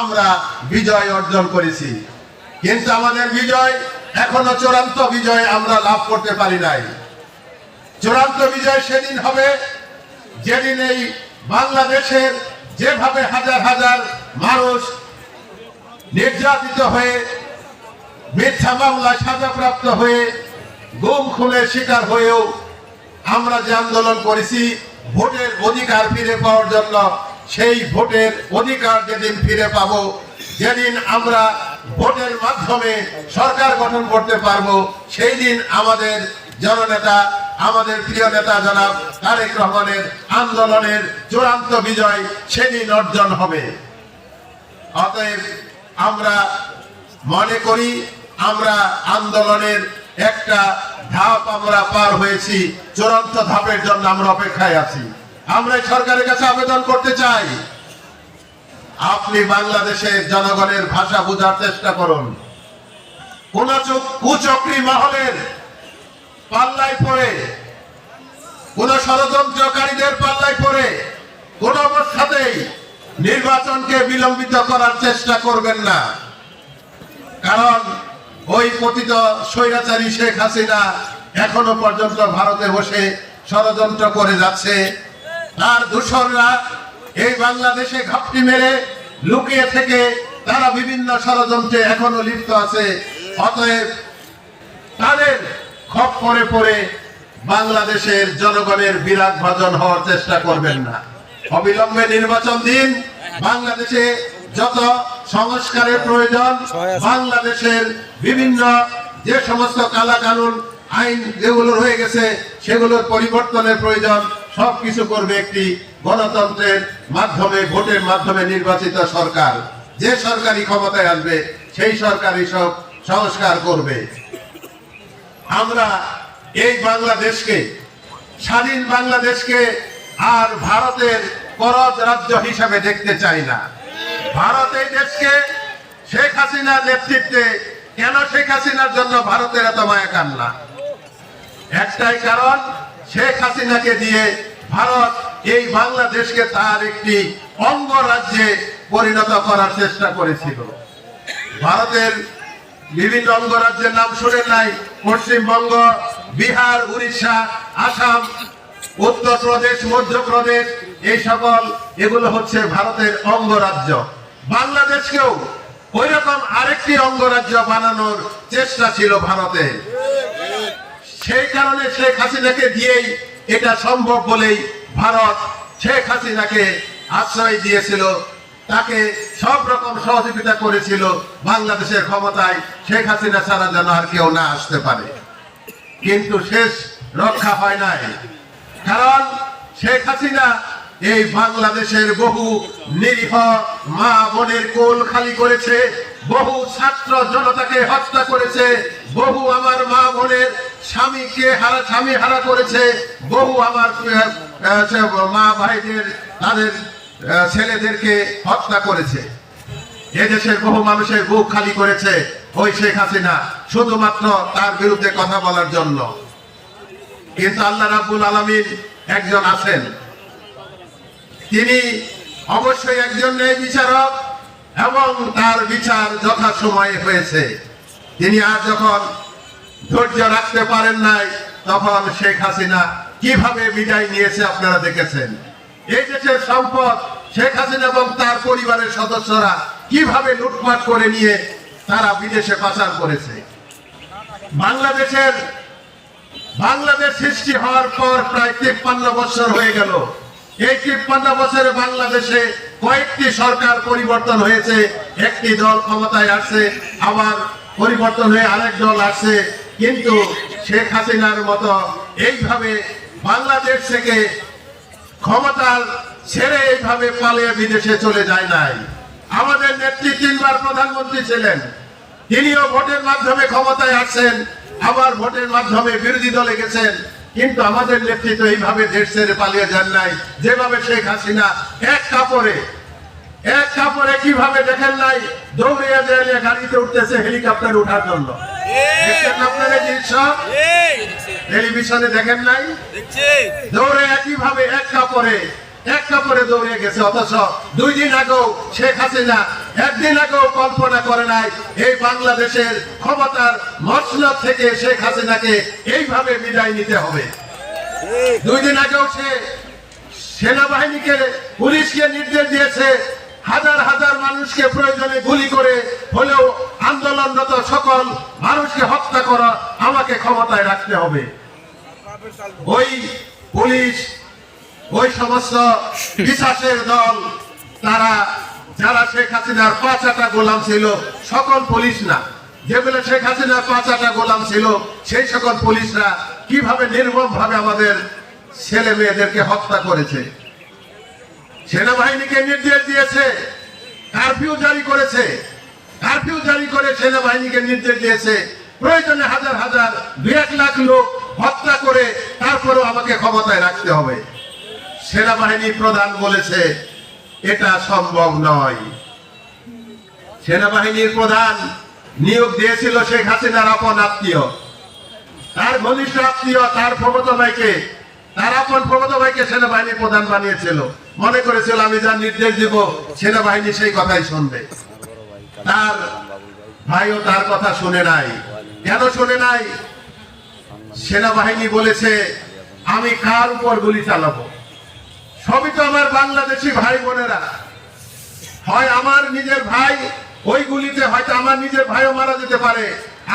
আমরা বিজয় অর্জন করেছি। কিন্তু আমাদের বিজয় এখনও চূড়ান্ত বিজয় আমরা লাভ করতে পারি নাই। চূড়ান্ত বিজয় সেদিন হবে, যেদিন এই বাংলাদেশের যেভাবে হাজার হাজার মানুষ নির্যাতিত হয়ে, মিথ্যা মামলায় সাজাপ্রাপ্ত হয়ে, গুম খুনের শিকার হয়েও আমরা যে আন্দোলন করেছি, ভোটের অধিকার ফিরে পাওয়ার জন্য সেই ভোটের অধিকার যেদিন ফিরে পাবো, যেদিন আমরা ভোটের মাধ্যমে সরকার গঠন করতে পারব, সেই দিন আমাদের জননেতা, আমাদের প্রিয় নেতা জনাব তারেক রহমানের আন্দোলনের চূড়ান্ত বিজয় সেদিন অর্জন হবে। অতএব আমরা মনে করি, আমরা আন্দোলনের একটা ধাপ আমরা পার হয়েছি, চূড়ান্ত ধাপের জন্য আমরা অপেক্ষায় আছি। আমরা সরকারের কাছে আবেদন করতে চাই, আপনি বাংলাদেশের জনগণের ভাষা বোঝার চেষ্টা করুন। কোন চুক- কুচক্রী মহলের পাল্লায় পড়ে, কোন ষড়যন্ত্রকারীদের পাল্লায় পড়ে, কোন অবস্থাতেই নির্বাচনকে বিলম্বিত করার চেষ্টা করবেন না। কারণ ওই পতিত স্বৈরাচারী শেখ হাসিনা এখনও পর্যন্ত ভারতে বসে ষড়যন্ত্র করে যাচ্ছে। তার দূষণরা এই বাংলাদেশে ঘাপটি মেরে লুকিয়ে থেকে তারা বিভিন্ন ষড়যন্ত্রে এখনও লিপ্ত আছে। অতএব তাদের খপ করে পড়ে বাংলাদেশের জনগণের বিরাট ভাজন হওয়ার চেষ্টা করবেন না। অবিলম্বে নির্বাচন দিন। বাংলাদেশে যত সংস্কারের প্রয়োজন, বাংলাদেশের বিভিন্ন যে সমস্ত কালা কানুন আইন যেগুলো রয়ে গেছে, সেগুলোর পরিবর্তনের প্রয়োজন। সব কিছু করবে একটি গণতন্ত্রের মাধ্যমে, ভোটের মাধ্যমে নির্বাচিত সরকার। যে সরকারি ক্ষমতায় আসবে, সেই সরকারই সব সংস্কার করবে। আমরা এই বাংলাদেশকে, স্বাধীন বাংলাদেশকে আর ভারতের করজ রাজ্য হিসাবে দেখতে চাই না। ভারত এই দেশকে শেখ হাসিনার নেতৃত্বে, কেন শেখ হাসিনার জন্য ভারতের এত মায়া কান্না? একটাই কারণ, শেখ হাসিনাকে দিয়ে ভারত এই বাংলাদেশকে তার একটি অঙ্গরাজ্যে পরিণত করার চেষ্টা করেছিল। ভারতের বিভিন্ন অঙ্গরাজ্যের নাম শুনেন নাই। পশ্চিমবঙ্গ, বিহার, উড়িষ্যা, আসাম, উত্তরপ্রদেশ, মধ্যপ্রদেশ, এই সকল এগুলো হচ্ছে ভারতের অঙ্গরাজ্য বাংলাদেশকেও ওই রকম আরেকটি অঙ্গরাজ্য বানানোর চেষ্টা ছিল ভারতে। সেই কারণে শেখ হাসিনাকে দিয়েই এটা সম্ভব বলেই ভারত শেখ হাসিনাকে আশ্রয় দিয়েছিল। তাকে সব রকম সহযোগিতা করেছিল বাংলাদেশের ক্ষমতায়। শেখ হাসিনা ছাড়া যেন আর কেউ না আসতে পারে। কিন্তু শেষ রক্ষা হয় নাই। কারণ শেখ হাসিনা এই বাংলাদেশের বহু নিরীহ মা বোনের কোল খালি করেছে, বহু ছাত্র জনতাকে হত্যা করেছে, বহু আমার মা বোনের স্বামীকে হারা, স্বামী হারা করেছে। বহু আমার মা ভাইদের, তাদের ছেলেদেরকে হত্যা করেছে। এদেশের বহু মানুষের বুক খালি করেছে, ওই শেখ হাসিনা, শুধুমাত্র তার বিরুদ্ধে কথা বলার জন্য। কিন্তু আল্লাহ রাব্বুল আলামিন একজন আছেন। তিনি অবশ্যই একজন ন্যায় বিচারক এবং তার বিচার যথা সময়ে হয়েছে। তিনি আর যখন ধৈর্য রাখতে পারেন নাই, তখন শেখ হাসিনা কীভাবে বিদায় নিয়েছে আপনারা দেখেছেন? এই দেশের সম্পদ শেখ হাসিনা এবং তার পরিবারের সদস্যরা কীভাবে লুটপাট করে নিয়ে তারা বিদেশে পাচার করেছে? বাংলাদেশের, বাংলাদেশ সৃষ্টি হওয়ার পর প্রায় তিপ্পান্ন বছর হয়ে গেল। এই তিপ্পান্ন বছরে বাংলাদেশে কয়েকটি সরকার পরিবর্তন হয়েছে, একটি দল ক্ষমতায় আসছে, আবার পরিবর্তন হয়ে আরেক দল আসছে। কিন্তু শেখ হাসিনার মতো এইভাবে বাংলাদেশ থেকে ক্ষমতার ছেড়ে এইভাবে পালিয়ে বিদেশে চলে যায় নাই। আমাদের নেত্রী তিনবার প্রধানমন্ত্রী ছিলেন। তিনিও ভোটের মাধ্যমে ক্ষমতায় আসছেন, আবার ভোটের মাধ্যমে বিরোধী দলে গেছেন। কিন্তু আমাদের নেতৃত্ব এইভাবে দেশ ছেড়ে পালিয়ে যান নাই। যেভাবে শেখ হাসিনা এক কাপড়ে এক কাপড়ে কীভাবে দেখেন নাই? দৌড়িয়ে দিয়ে গাড়িতে উঠতেছে হেলিকপ্টার উঠার জন্য। দেখছেন আপনারা এই টেলিভিশনে দেখেন নাই? দৌড়ে একইভাবে এক কাপড়ে এক কাপড়ে দৌড়ে গেছে অথচ দুই দিন আগেও শেখ হাসিনা একদিন আগেও কল্পনা করে নাই এই বাংলাদেশের ক্ষমতার মসনদ থেকে শেখ হাসিনাকে এইভাবে বিদায় নিতে হবে। দুই দিন আগেও সে সেনাবাহিনীকে পুলিশকে নির্দেশ দিয়েছে হাজার হাজার মানুষকে প্রয়োজনে গুলি করে হলেও আন্দোলনরত সকল মানুষকে হত্যা করা আমাকে ক্ষমতায় রাখতে হবে। ওই পুলিশ, ওই সমস্ত বিশ্বাসের দল, তারা, যারা শেখ হাসিনার পাঁচাটা গোলাম ছিল, সকল পুলিশ না। যেগুলো শেখ হাসিনার পাঁচাটা গোলাম ছিল, সেই সকল পুলিশরা কীভাবে নির্মম ভাবে আমাদের ছেলে মেয়েদেরকে হত্যা করেছে? সেনাবাহিনীকে নির্দেশ দিয়েছে। কারফিউ জারি করেছে। কারফিউ জারি করে সেনাবাহিনীকে নির্দেশ দিয়েছে। প্রয়োজনে হাজার হাজার, দুই এক লাখ লোক হত্যা করে তারপরেও আমাকে ক্ষমতায় রাখতে হবে। সেনাবাহিনী প্রধান বলেছে, এটা সম্ভব নয়। সেনাবাহিনীর প্রধান নিয়োগ দিয়েছিল শেখ হাসিনার আপন আত্মীয়। তার ঘনিষ্ঠ আত্মীয়, তার প্রমত ভাইকে, তার আপন প্রমত ভাইকে সেনাবাহিনীর প্রধান বানিয়েছিল। মনে করেছিল, আমি যা নির্দেশ দিব, সেনাবাহিনী সেই কথাই শুনবে। তার ভাইও তার কথা শুনে নাই। কেন শুনে নাই? সেনাবাহিনী বলেছে, আমি কার উপর গুলি চালাবো? সবই তো আমার বাংলাদেশি ভাই বোনেরা। হয় আমার নিজের ভাই, ওই গুলিতে হয়তো আমার নিজের ভাইও মারা যেতে পারে।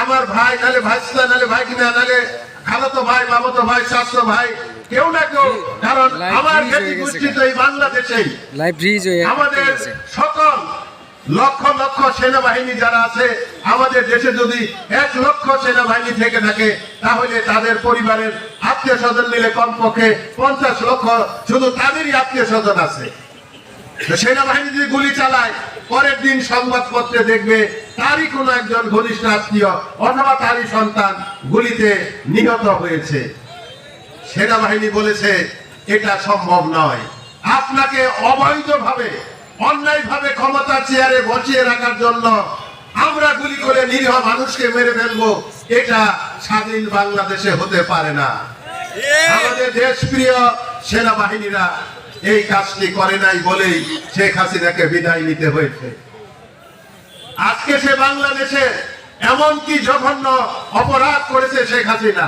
আমার ভাই, নালে ভাইস্তা নালে ভাই কিনা নালে খালাতো ভাই, মামাতো ভাই শাস্ত্র ভাই কেউ না কেউ কারণ আমার freeze জ্ঞাতি গোষ্ঠী তো এই বাংলাদেশেই। আমাদের সকল লক্ষ লক্ষ সেনাবাহিনী যারা আছে আমাদের দেশে যদি এক লক্ষ সেনাবাহিনী থেকে থাকে তাহলে তাদের পরিবারের আত্মীয় স্বজন মিলে কমপক্ষে পঞ্চাশ লক্ষ শুধু তাদেরই আত্মীয় স্বজন আছে সেনাবাহিনী যদি গুলি চালায় পরের দিন সংবাদপত্রে দেখবে তারই কোনো একজন ঘনিষ্ঠ আত্মীয় অথবা তারই সন্তান গুলিতে নিহত হয়েছে। সেনাবাহিনী বলেছে, এটা সম্ভব নয়। আপনাকে অবৈধভাবে, অন্যায়ভাবে ক্ষমতা চেয়ারে বসিয়ে রাখার জন্য আমরা গুলি করে নিরীহ মানুষকে মেরে ফেলব, এটা স্বাধীন বাংলাদেশে হতে পারে না। আমাদের দেশপ্রিয় সেনাবাহিনীরা এই কাজটি করে নাই বলেই শেখ হাসিনাকে বিদায় নিতে হয়েছে। আজকে সে বাংলাদেশে এমনকি জঘন্য অপরাধ করেছে শেখ হাসিনা।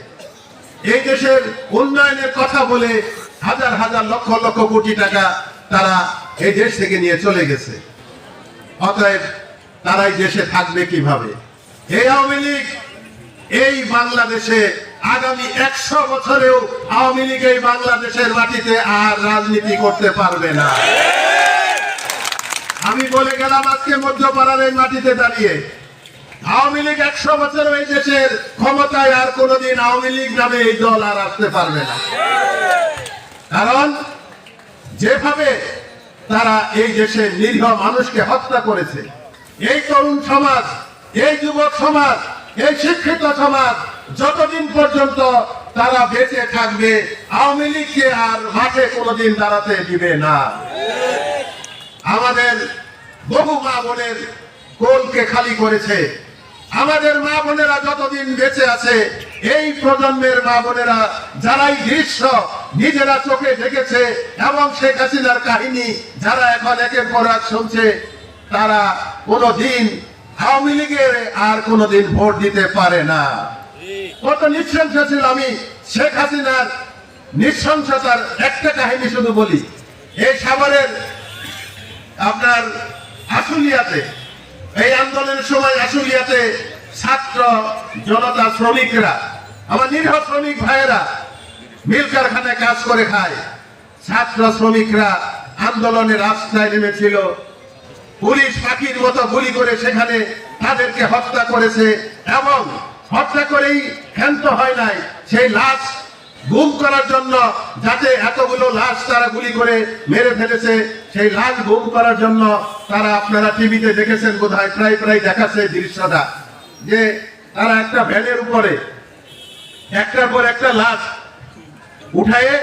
এই দেশের উন্নয়নের কথা বলে হাজার হাজার লক্ষ লক্ষ কোটি টাকা তারা এই দেশ থেকে নিয়ে চলে গেছে। অতএব তারা এই দেশে থাকবে কীভাবে? এই আওয়ামী লীগ এই বাংলাদেশে আগামী একশো বছরেও আওয়ামী লীগ এই বাংলাদেশের মাটিতে আর রাজনীতি করতে পারবে না। আমি বলে গেলাম আজকে মধ্যপাড়ার এই মাটিতে দাঁড়িয়ে। আওয়ামী লীগ একশো বছর এই দেশের ক্ষমতায় আর কোনোদিন আওয়ামী লীগ নামে এই দল আর আসতে পারবে না। কারণ যেভাবে তারা এই দেশের নিরীহ মানুষকে হত্যা করেছে, এই তরুণ সমাজ, এই যুবক সমাজ, এই শিক্ষিত সমাজ, যতদিন পর্যন্ত তারা বেঁচে থাকবে, আওয়ামী লীগকে আর মাঠে কোনোদিন দাঁড়াতে দিবে না। আমাদের বহু মা বোনের কোলকে খালি করেছে আমাদের মা বোনেরা যতদিন বেঁচে আছে, এই প্রজন্মের মা বোনেরা যারাই দৃশ্য নিজেরা চোখে দেখেছে এবং শেখ হাসিনার কাহিনী যারা এখন একের পর এক শুনছে, তারা কোনোদিন আওয়ামী লীগের আর কোনোদিন ভোট দিতে পারে না। কত নৃশংস ছিল আমি, শেখ হাসিনার নৃশংসতার একটা কাহিনী শুধু বলি। এই সাভারের আপনার আশুলিয়াতে এই আন্দোলনের সময় আশুলিয়াতে ছাত্র জনতা শ্রমিকরা, আমার নিরীহ শ্রমিক ভাইয়েরা মিল কারখানায় কাজ করে খায়। ছাত্র শ্রমিকরা আন্দোলনে রাস্তায় নেমেছিল। পুলিশ পাখির মতো গুলি করে সেখানে তাদেরকে হত্যা করেছে এবং হত্যা করেই ক্ষান্ত হয় নাই। সেই লাশ গুম করার জন্য যাতে এতগুলো লাশ তারা গুলি করে মেরে ফেলেছে, সেই লাশ গুম করার জন্য তারা আপনারা টিভিতে দেখেছেন বোধহয়, প্রায় প্রায় দেখাচ্ছে দৃশ্যটা, যে তারা একটা ভ্যানের উপরে একটার পর একটা লাশ উঠায়ে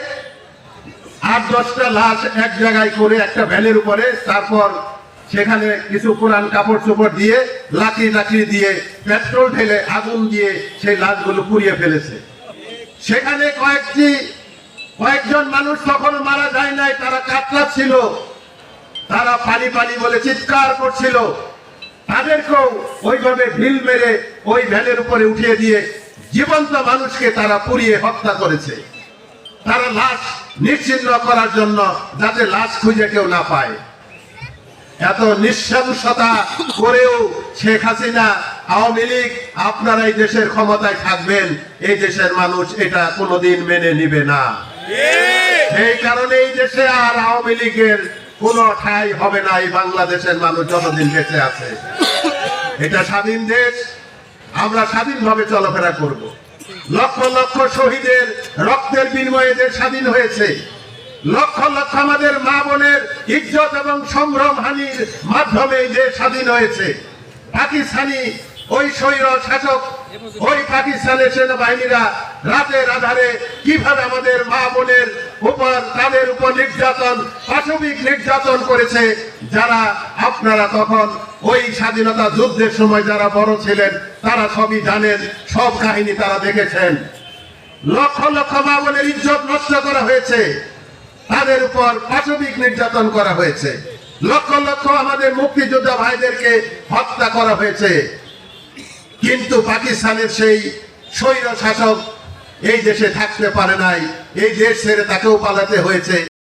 আট দশটা লাশ এক জায়গায় করে একটা ভ্যানের উপরে, তারপর সেখানে কিছু পুরান কাপড় চোপড় দিয়ে লাঠি লাকড়ি দিয়ে পেট্রোল ঢেলে আগুন দিয়ে সেই লাশগুলো পুড়িয়ে ফেলেছে। সেখানে কয়েকটি, কয়েকজন মানুষ তখনও মারা যায় নাই, তারা কাতরাচ্ছিল তারা পানি পানি বলে চিৎকার করছিল। তাদেরকেও ওইভাবে ঢিল মেরে ওই ভ্যানের উপরে উঠিয়ে দিয়ে জীবন্ত মানুষকে তারা পুড়িয়ে হত্যা করেছে। তারা লাশ নিশ্চিন্ন করার জন্য যাতে লাশ খুঁজে কেউ না পায়। এত নিঃশংসতা করেও শেখ হাসিনা আওয়ামী লীগ, আপনারা এই দেশের ক্ষমতায় থাকবেন, এই দেশের মানুষ এটা কোনোদিন মেনে নিবে না। এই কারণে এই দেশে আর আওয়ামী লীগের কোনো ঠাই হবে না, এই বাংলাদেশের মানুষ যতদিন বেঁচে আছে। এটা স্বাধীন দেশ, আমরা স্বাধীনভাবে চলাফেরা করব। লক্ষ লক্ষ শহীদের রক্তের বিনিময়ে দেশ স্বাধীন হয়েছে। লক্ষ লক্ষ আমাদের মা বোনের ইজ্জত এবং সম্ভ্রম হানির মাধ্যমে দেশ স্বাধীন হয়েছে। পাকিস্তানি ওই স্বৈর শাসক, ওই পাকিস্তানের সেনাবাহিনীরা রাতের আধারে কীভাবে আমাদের মা বোনের উপর, তাদের উপর নির্যাতন, পাশবিক নির্যাতন করেছে, যারা আপনারা তখন ওই স্বাধীনতা যুদ্ধের সময় যারা বড় ছিলেন, তারা সবই জানেন, সব কাহিনী তারা দেখেছেন। লক্ষ লক্ষ মা বোনের ইজ্জত নষ্ট করা হয়েছে, তাদের উপর পাশবিক নির্যাতন করা হয়েছে। লক্ষ লক্ষ আমাদের মুক্তিযোদ্ধা ভাইদেরকে হত্যা করা হয়েছে। কিন্তু পাকিস্তানের সেই স্বৈর শাসক এই দেশে থাকতে পারে নাই। এই দেশ ছেড়ে তাকেও পালাতে হয়েছে।